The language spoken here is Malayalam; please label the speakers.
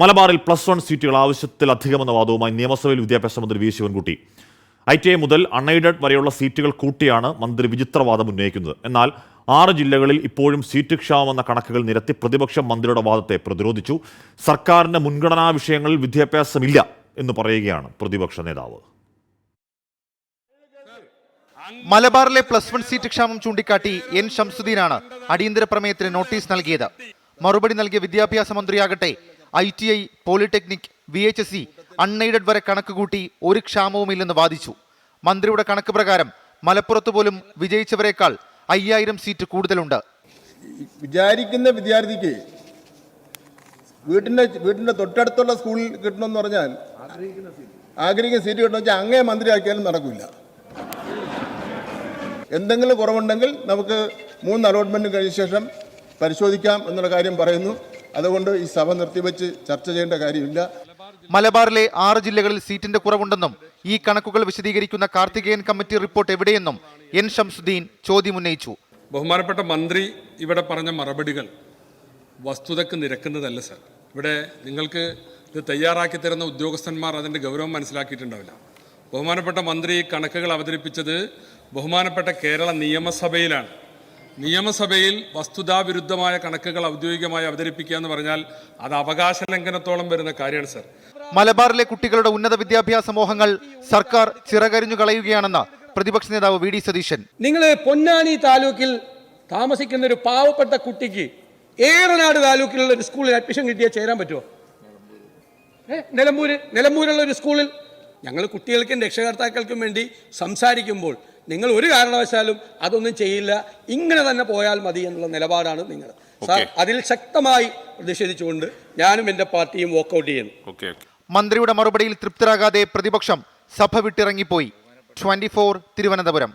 Speaker 1: മലബാറിൽ പ്ലസ് വൺ സീറ്റുകൾ ആവശ്യത്തിലധികമെന്ന വാദവുമായി നിയമസഭയിൽ വിദ്യാഭ്യാസ മന്ത്രി V Sivankutty. I T I മുതൽ അൺഎയ്ഡഡ് വരെയുള്ള സീറ്റുകൾ കൂട്ടിയാണ് മന്ത്രി വിചിത്രവാദം ഉന്നയിക്കുന്നത്. എന്നാൽ ആറ് ജില്ലകളിൽ ഇപ്പോഴും സീറ്റ് ക്ഷാമമെന്ന കണക്കുകൾ നിരത്തി പ്രതിപക്ഷം മന്ത്രിയുടെ വാദത്തെ പ്രതിരോധിച്ചു. സർക്കാരിന്റെ മുൻഗണനാ വിഷയങ്ങളിൽ വിദ്യാഭ്യാസമില്ല എന്ന് പറയുകയാണ് പ്രതിപക്ഷ നേതാവ്.
Speaker 2: മലബാറിലെ പ്ലസ് വൺ സീറ്റ് ക്ഷാമം ചൂണ്ടിക്കാട്ടി എൻ ഷംസുദ്ദീനാണ് അടിയന്തര പ്രമേയത്തിന് നോട്ടീസ് നൽകിയത്. മറുപടി നൽകിയ വിദ്യാഭ്യാസ മന്ത്രിയാകട്ടെ I T I polytechnic V H S C unaided വരെ കണക്ക് കൂട്ടി ഒരു ക്ഷാമവുമില്ലെന്ന് വാദിച്ചു. മന്ത്രിയുടെ കണക്ക് പ്രകാരം മലപ്പുറത്ത് പോലും വിജയിച്ചവരെക്കാൾ അയ്യായിരം സീറ്റ് കൂടുതലുണ്ട്.
Speaker 3: വിചാരിക്കുന്ന വിദ്യാർത്ഥിക്ക് വീട്ടിന്റെ വീട്ടിന്റെ തൊട്ടടുത്തുള്ള സ്കൂളിൽ കിട്ടണമെന്ന് പറഞ്ഞാൽ ആഗ്രഹിക്കുന്ന സീറ്റ്. കിട്ടണമെന്ന് വെച്ചാൽ അങ്ങേ മന്ത്രിയാക്കിയാലും നടക്കില്ല. എന്തെങ്കിലും കുറവുണ്ടെങ്കിൽ നമുക്ക് മൂന്ന് അലോട്ട്മെന്റ് കഴിഞ്ഞ ശേഷം പരിശോധിക്കാം എന്നുള്ള കാര്യം പറയുന്നു. അതുകൊണ്ട് ഈ സഭ നിർത്തിവെച്ച് ചർച്ച ചെയ്യേണ്ട കാര്യമില്ല.
Speaker 2: മലബാറിലെ ആറ് ജില്ലകളിൽ സീറ്റിന്റെ കുറവുണ്ടെന്നും ഈ കണക്കുകൾ വിശദീകരിക്കുന്ന കാർത്തികേയൻ കമ്മിറ്റി റിപ്പോർട്ട് എവിടെയെന്നും എൻ ഷംസുദ്ദീൻ ചോദ്യം ഉന്നയിച്ചു.
Speaker 4: ബഹുമാനപ്പെട്ട മന്ത്രി ഇവിടെ പറഞ്ഞ മറുപടികൾ വസ്തുതക്ക് നിരക്കുന്നതല്ല സർ. ഇവിടെ നിങ്ങൾക്ക് ഇത് തയ്യാറാക്കി തരുന്ന ഉദ്യോഗസ്ഥന്മാർ അതിന്റെ ഗൗരവം മനസ്സിലാക്കിയിട്ടുണ്ടാവില്ല. ബഹുമാനപ്പെട്ട മന്ത്രി ഈ കണക്കുകൾ അവതരിപ്പിച്ചത് ബഹുമാനപ്പെട്ട കേരള നിയമസഭയിലാണ്. നിയമസഭയിൽ വസ്തുതാവിരുദ്ധമായ കണക്കുകൾ ഔദ്യോഗികമായി അവതരിപ്പിക്കുക എന്ന് പറഞ്ഞാൽ അത് അവകാശ ലംഘനത്തോളം വരുന്ന കാര്യമാണ് സർ.
Speaker 2: മലബാറിലെ കുട്ടികളുടെ ഉന്നത വിദ്യാഭ്യാസ മോഹങ്ങൾ സർക്കാർ ചിറകരിഞ്ഞു കളയുകയാണെന്ന് പ്രതിപക്ഷ നേതാവ് വി ഡി സതീശൻ.
Speaker 5: നിങ്ങൾ പൊന്നാനി താലൂക്കിൽ താമസിക്കുന്ന ഒരു പാവപ്പെട്ട കുട്ടിക്ക് ഏറനാട് താലൂക്കിലുള്ള ഒരു സ്കൂളിൽ അഡ്മിഷൻ കിട്ടിയാൽ ചേരാൻ പറ്റുമോ ഏ നിലമ്പൂര് നിലമ്പൂരുള്ള ഒരു സ്കൂളിൽ ഞങ്ങൾ കുട്ടികൾക്കും രക്ഷകർത്താക്കൾക്കും വേണ്ടി സംസാരിക്കുമ്പോൾ നിങ്ങൾ ഒരു കാരണവശാലും അതൊന്നും ചെയ്യില്ല. ഇങ്ങനെ തന്നെ പോയാൽ മതി എന്നുള്ള നിലപാടാണ് നിങ്ങൾ. സാർ അതിൽ ശക്തമായി പ്രതിഷേധിച്ചുകൊണ്ട് ഞാനും എന്റെ പാർട്ടിയും വോക്കൗട്ട് ചെയ്യുന്നു.
Speaker 2: മന്ത്രിയുടെ മറുപടിയിൽ തൃപ്തരാകാതെ പ്രതിപക്ഷം സഭ വിട്ടിറങ്ങിപ്പോയി. ട്വന്റി തിരുവനന്തപുരം.